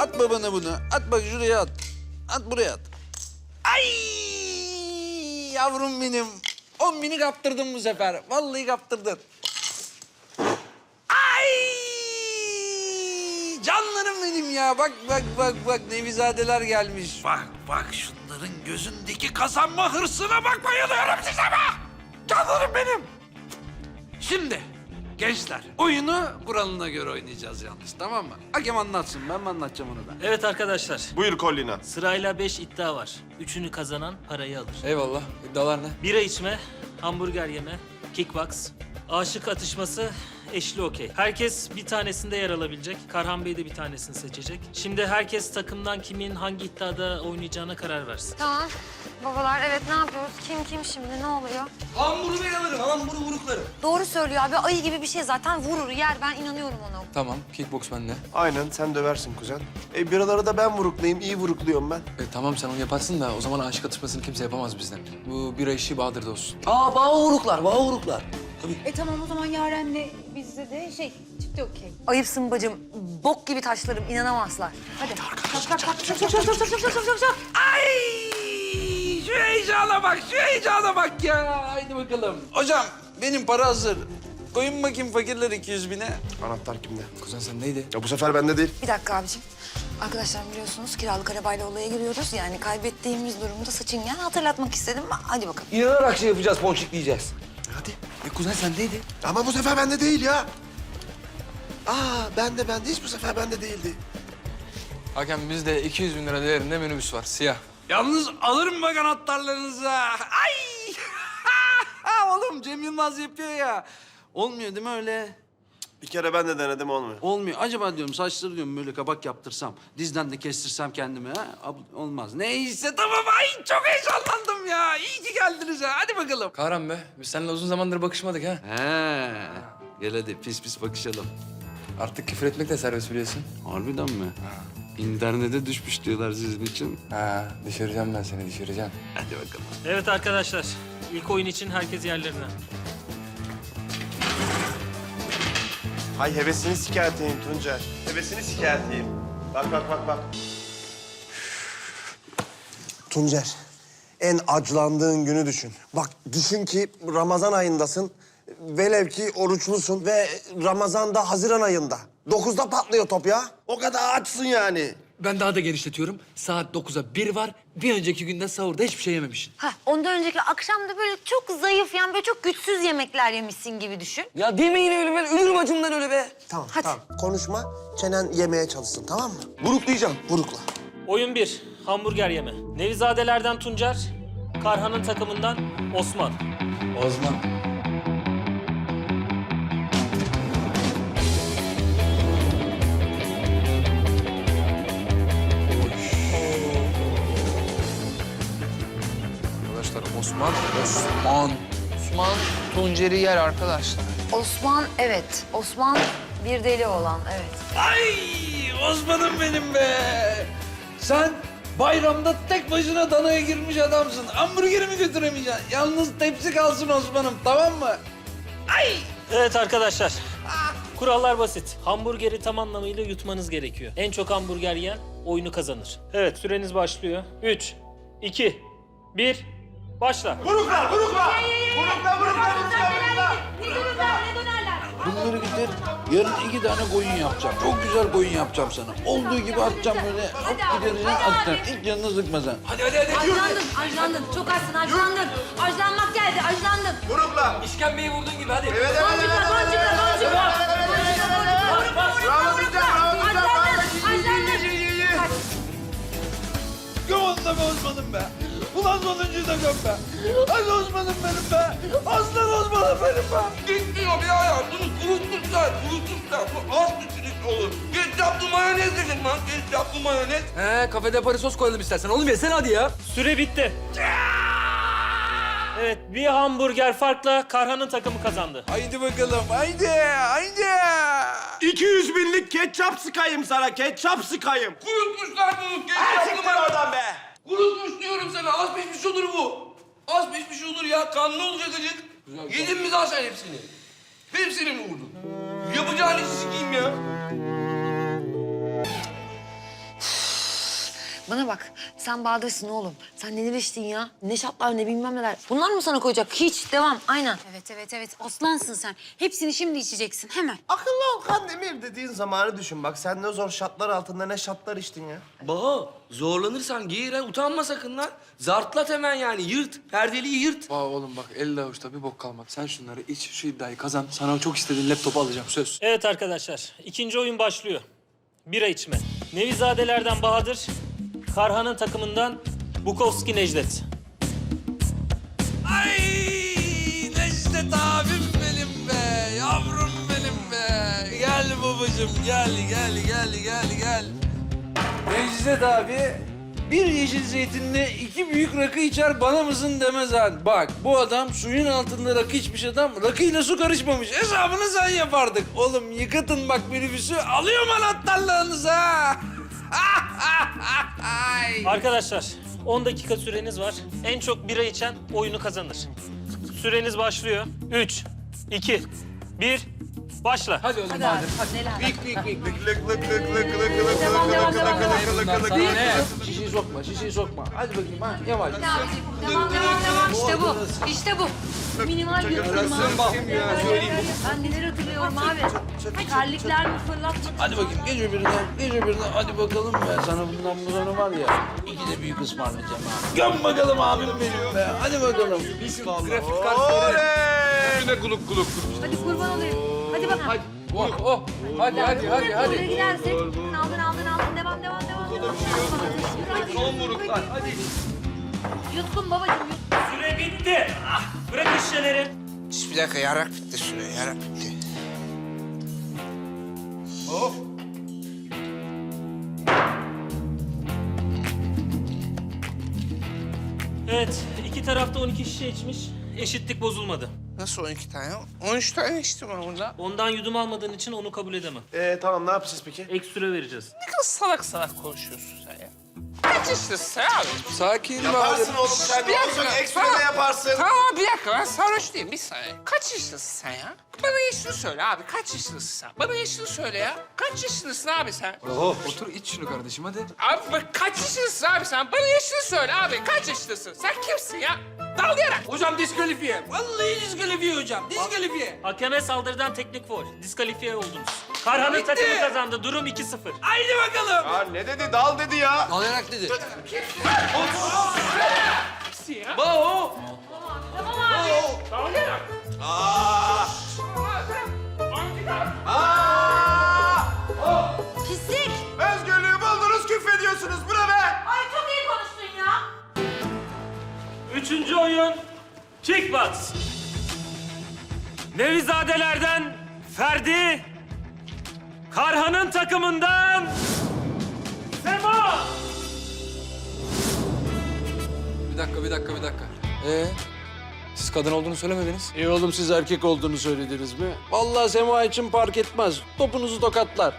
At babana bunu. At bak şuraya at. At buraya at. Ay yavrum benim. On bini kaptırdın bu sefer. Vallahi kaptırdın. Ay canlarım benim ya. Bak bak bak bak Nevizadeler gelmiş. Bak bak şunların gözündeki kazanma hırsına bak bayılıyorum size be. Canlarım benim. Şimdi gençler oyunu kuralına göre oynayacağız yalnız tamam mı? Hakem anlatsın ben mi anlatacağım onu da? Evet arkadaşlar. Buyur Collina. Sırayla beş iddia var. Üçünü kazanan parayı alır. Eyvallah. İddialar ne? Bira içme, hamburger yeme, kickbox, aşık atışması, eşli okey. Herkes bir tanesinde yer alabilecek. Karhan Bey de bir tanesini seçecek. Şimdi herkes takımdan kimin hangi iddiada oynayacağına karar versin. Tamam babalar. Evet ne yapıyoruz? Kim kim şimdi? Ne oluyor? Hamburu ben alırım. Hamburu vurukları. Doğru söylüyor abi. Ayı gibi bir şey zaten vurur yer. Ben inanıyorum ona. Tamam. Kickbox bende. Aynen sen döversin kuzen. E biraları da ben vuruklayayım. iyi vurukluyorum ben. E, tamam sen onu yaparsın da o zaman aşık atışmasını kimse yapamaz bizden. Bu bira işi Bahadır'da olsun. Aa bağ vuruklar, bağ vuruklar. Tabii. E tamam o zaman Yaren'le bizde de şey çifte okey. Ayıpsın bacım. Bok gibi taşlarım. inanamazlar. Hadi. Kalk kalk kalk. Kalk kalk kalk kalk kalk kalk kalk. Ay! Şu heyecana bak şu heyecana bak ya. Haydi bakalım. Hocam benim para hazır. Koyun bakayım fakirler 200 bine. Anahtar kimde? Kuzen sen neydi? Ya bu sefer bende değil. Bir dakika abicim. Arkadaşlar biliyorsunuz kiralık arabayla olaya giriyoruz. Yani kaybettiğimiz durumda saçıngen hatırlatmak istedim. Hadi bakalım. İnanarak şey yapacağız, ponçikleyeceğiz. Hadi. E kuzen sen neydi? Ama bu sefer bende değil ya. Aa bende bende hiç bu sefer bende değildi. Hakem bizde 200 bin lira değerinde minibüs var. Siyah. Yalnız alırım bak anahtarlarınızı. ha. Ay! Oğlum Cem Yılmaz yapıyor ya. Olmuyor değil mi öyle? Bir kere ben de denedim olmuyor. Olmuyor. Acaba diyorum saçları diyorum böyle kabak yaptırsam, dizden de kestirsem kendime ha? Ab- Olmaz. Neyse tamam. Ay çok heyecanlandım ya. İyi ki geldiniz ha. Hadi bakalım. Kahraman be. Biz seninle uzun zamandır bakışmadık ha. He. Gel hadi pis pis bakışalım. Artık küfür etmek de serbest biliyorsun. Harbiden mi? İnternete düşmüş diyorlar sizin için. Ha, düşüreceğim ben seni, düşüreceğim. Hadi bakalım. Evet arkadaşlar. ilk oyun için herkes yerlerine. Hay hevesini sikerteyim Tuncer. Hevesini sikerteyim. Bak bak bak bak. Tuncer, en aclandığın günü düşün. Bak düşün ki Ramazan ayındasın. Velev ki oruçlusun ve Ramazan'da Haziran ayında. Dokuzda patlıyor top ya. O kadar açsın yani. Ben daha da genişletiyorum. Saat 9'a bir var. Bir önceki günde sahurda hiçbir şey yememişsin. Ha, ondan önceki akşam da böyle çok zayıf yani böyle çok güçsüz yemekler yemişsin gibi düşün. Ya demeyin öyle ben ölürüm acımdan öyle be. Tamam, Hadi. tamam. Konuşma, çenen yemeye çalışsın tamam mı? Vuruklayacağım. Vurukla. Oyun bir. Hamburger yeme. Nevizadelerden Tuncer, Karhan'ın takımından Osman. Osman. Osman, Osman. Osman Tuncer'i yer arkadaşlar. Osman evet. Osman bir deli olan evet. Ay Osman'ım benim be. Sen bayramda tek başına danaya girmiş adamsın. Hamburgerimi götüremeyeceksin. Yalnız tepsi kalsın Osman'ım tamam mı? Ay! Evet arkadaşlar. Kurallar basit. Hamburgeri tam anlamıyla yutmanız gerekiyor. En çok hamburger yiyen oyunu kazanır. Evet süreniz başlıyor. 3, 2, 1, başla. Bunları getir. Yarın iki tane koyun yapacağım. Çok güzel koyun yapacağım sana. Olduğu gibi atacağım böyle. Hop gidereceksin atacaksın. Hiç canını sıkma sen. Ajlandın, ajlandın. Çok açsın, ajlandın. Ajlanmak geldi, ajlandın. İşkembeyi vurduğun gibi hadi. Boncukla, boncukla, boncukla. Sonuncuyu da göm be. Hadi Osman'ım benim be. Aslan Osman'ım benim be. Gitmiyor ya ya. Bunu kuruttun sen, kuruttun sen. Bu az bir çürük olur. Ketçaplı mayonez dedin lan. Ketçaplı mayonez. He, kafede Paris sos koyalım istersen. Oğlum yesene hadi ya. Süre bitti. Evet bir hamburger farkla Karhan'ın takımı kazandı. Haydi bakalım. Haydi. Haydi. 200 binlik ketçap sıkayım sana, ketçap sıkayım. Kurutmuşlar bunu. Ketçaplı mayonez. be. Kurutmuş diyorum sana. Az pişmiş olur bu. Az pişmiş olur ya. Kanlı olacak acık. Yedin mi daha sen hepsini? Hepsini mi vurdun? Yapacağın işi sikeyim ya. Bana bak sen Bahadır'sın oğlum. Sen neler içtin ya? Ne şatlar ne bilmem neler. Bunlar mı sana koyacak? Hiç devam aynen. Evet evet evet aslansın sen. Hepsini şimdi içeceksin hemen. Akıllı ol Kandemir dediğin zamanı düşün. Bak sen ne zor şartlar altında ne şartlar içtin ya. Baho zorlanırsan giyir ha utanma sakın lan. Zartlat hemen yani yırt. Perdeliği yırt. Vay oğlum bak elle avuçta bir bok kalmadı. Sen şunları iç, şu iddiayı kazan. Sana o çok istediğin laptopu alacağım söz. Evet arkadaşlar, ikinci oyun başlıyor. Bira içme. Nevizadelerden Bahadır, Karhan'ın takımından Bukowski Necdet. Ay Necdet abim benim be. Yavrum benim be. Gel babacığım gel gel gel gel gel. Necdet abi bir yeşil zeytinle iki büyük rakı içer bana mısın demez ha. Bak bu adam suyun altında rakı içmiş adam rakıyla su karışmamış. Hesabını sen yapardık. Oğlum yıkatın bak minibüsü alıyorum anahtarlarınızı ha. Arkadaşlar, 10 dakika süreniz var. En çok bira içen oyunu kazanır. Süreniz başlıyor. 3, 2, 1, başla. Hadi oğlum hadi. Vik vik vik. Devam devam devam devam. Bundan sana ne? Şişeyi sokma, şişeyi sokma. Hadi bakayım ha, yavaş. Devam devam devam. İşte bu. İşte bu. Minimal götürüm abi. Ben neler hatırlıyorum abi. Terlikler mi fırlatmak? Hadi bakayım geç öbürüne, geç öbürüne. Hadi bakalım be. Sana bundan bu sonra var ya. İki de büyük ısmarlayacağım ha. Göm bakalım abim benim be. Hadi bakalım. Grafik kart verelim. kuluk kuluk. Hadi kurban olayım. Hadi bakalım. Oh oh. Hadi hadi hadi hadi. gidersek aldın aldın aldın devam devam devam. devam. Son vuruklar hadi. Yutkun babacığım yut. Süre bitti. Ah, bırak şişeleri. Bir dakika yarak bitti süre yarak bitti. Evet, iki tarafta 12 şişe içmiş. Eşitlik bozulmadı. Nasıl 12 tane? 13 tane içtim ben burada. Ondan yudum almadığın için onu kabul edemem. Ee, tamam ne yapacağız peki? Ek süre vereceğiz. Ne kadar salak salak konuşuyorsun sen ya. Kaç yaşındasın sen abi? Sakin abi. Yaparsın oğlum sen. Ne olacak? Ekstra da yaparsın. Tamam bir dakika ben sarhoş değilim bir saniye. Kaç yaşındasın sen ya? Bana yaşını söyle abi kaç yaşındasın sen? Bana yaşını söyle ya. Kaç yaşındasın abi sen? Oh, otur iç şunu kardeşim hadi. Abi bak kaç yaşındasın abi sen? Bana yaşını söyle abi. Kaç yaşındasın? Sen kimsin ya? Dalgayarak. Hocam diskalifiye. Vallahi diskalifiye hocam. Diskalifiye. Hakeme saldırıdan teknik foul. Diskalifiye oldunuz. Karhan'ın takımı kazandı. Durum 2-0. Haydi bakalım. Ya ne dedi? Dal dedi ya. Alayarak dedi. Kimsin ya? Baho. Dalgayarak. Pislik. Özgürlüğü buldunuz küfrediyorsunuz. Bu ne be? Ay çok iyi konuştun ya. Üçüncü oyun kickbox. Nevizadelerden Ferdi, Karhan'ın takımından Sema. Bir dakika, bir dakika, bir dakika. Ee, siz kadın olduğunu söylemediniz. İyi oğlum siz erkek olduğunu söylediniz mi? Vallahi Sema için fark etmez. Topunuzu tokatlar.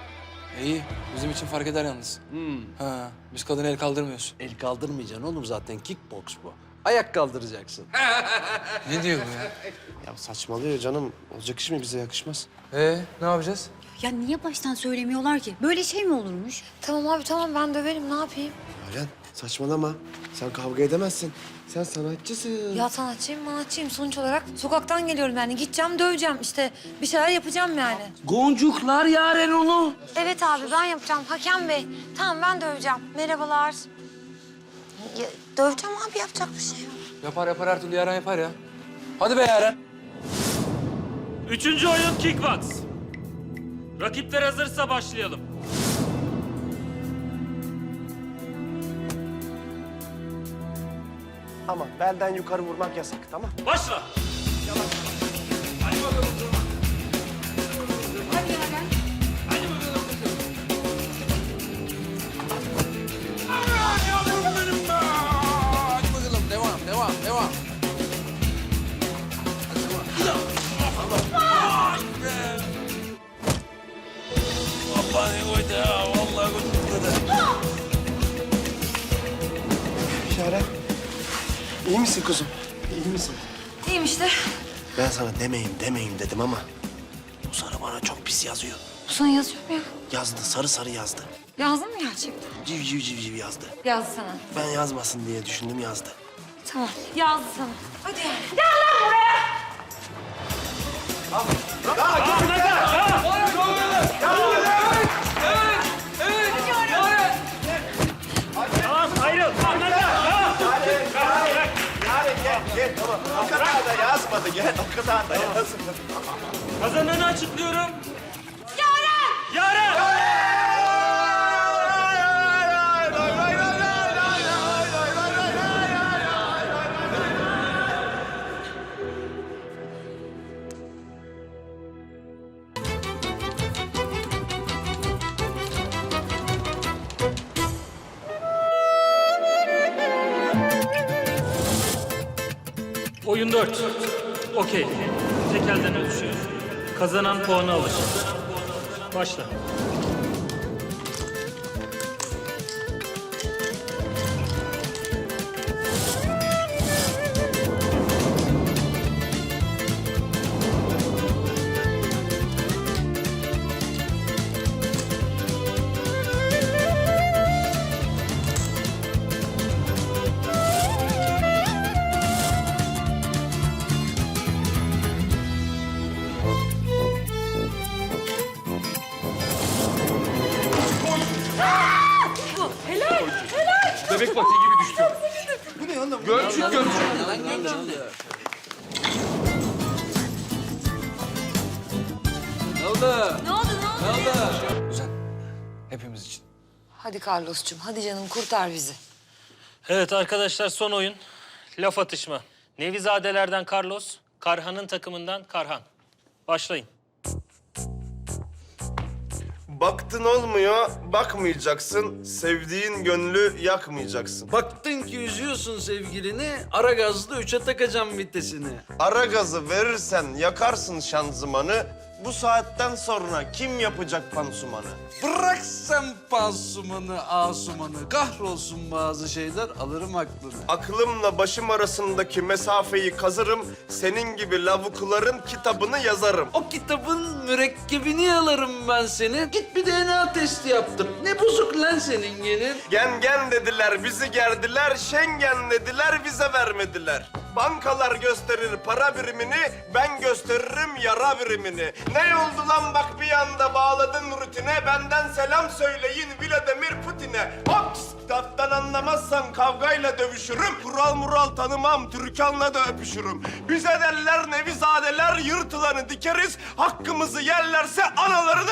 İyi, bizim için fark eder yalnız. Ha, biz kadına el kaldırmıyoruz. El kaldırmayacaksın oğlum zaten kickbox bu. Ayak kaldıracaksın. Ne diyor bu ya? Ya saçmalıyor canım. Olacak iş mi bize yakışmaz. Ee, ne yapacağız? Ya niye baştan söylemiyorlar ki? Böyle şey mi olurmuş? Tamam abi tamam ben döverim ne yapayım? Nalan saçmalama. Sen kavga edemezsin. Sen sanatçısın. Ya sanatçıyım sanatçıyım sonuç olarak sokaktan geliyorum yani gideceğim döveceğim işte bir şeyler yapacağım yani. Goncuklar yaren onu. Evet abi ben yapacağım Hakem Bey. Tamam ben döveceğim. Merhabalar. Ya, döveceğim abi yapacak bir şey yok. Yapar yapar her türlü Yaren yapar ya. Hadi be Yaren. Üçüncü oyun kickbox. Rakipler hazırsa başlayalım. Ama belden yukarı vurmak yasak tamam Başla. Yavrum Vallahi koydu ya. Vallahi koydu. Şare. İyi misin kuzum? İyi misin? İyiyim işte. Ben sana demeyin demeyin dedim ama... ...bu sarı bana çok pis yazıyor. Bu sana yazıyor mu ya? Yazdı, sarı sarı yazdı. Yazdın mı gerçekten? Civ civ civ civ yazdı. Yazdı sana. Ben yazmasın diye düşündüm yazdı. Tamam. Yazdı sana. Hadi yani. O gel. O kadar da yazmadı. Kazananı açıklıyorum. Yaren! Yaren! Oyun 4. Okey. Tek elden ölçüyor. Kazanan puanı alır. Başla. Bu ne oğlum? Gölçük gölçük. Ne oldu ne oldu? Hepimiz için. Hadi Carlos'cum hadi canım kurtar bizi. Evet arkadaşlar son oyun. Laf atışma. Nevizadelerden Carlos, Karhan'ın takımından Karhan. Başlayın. Baktın olmuyor, bakmayacaksın. Sevdiğin gönlü yakmayacaksın. Baktın ki üzüyorsun sevgilini, ara gazlı üçe takacağım vitesini. Ara gazı verirsen yakarsın şanzımanı. Bu saatten sonra kim yapacak pansumanı? Bırak sen pansumanı, asumanı. Kahrolsun bazı şeyler, alırım aklını. Aklımla başım arasındaki mesafeyi kazırım. Senin gibi lavukların kitabını yazarım. O kitabın mürekkebini alırım ben senin. Git bir DNA testi yaptır. Ne bozuk lan senin gelin? Gen gen dediler, bizi gerdiler. Schengen dediler, vize vermediler. Bankalar gösterir para birimini, ben gösteririm yara birimini. Ne oldu lan bak bir anda bağladın rutine. Benden selam söyleyin Vladimir Putin'e. Ops! Kitaptan anlamazsan kavgayla dövüşürüm. Kural mural tanımam, Türkan'la da öpüşürüm. Bize derler nevizadeler, yırtılanı dikeriz. Hakkımızı yerlerse analarını...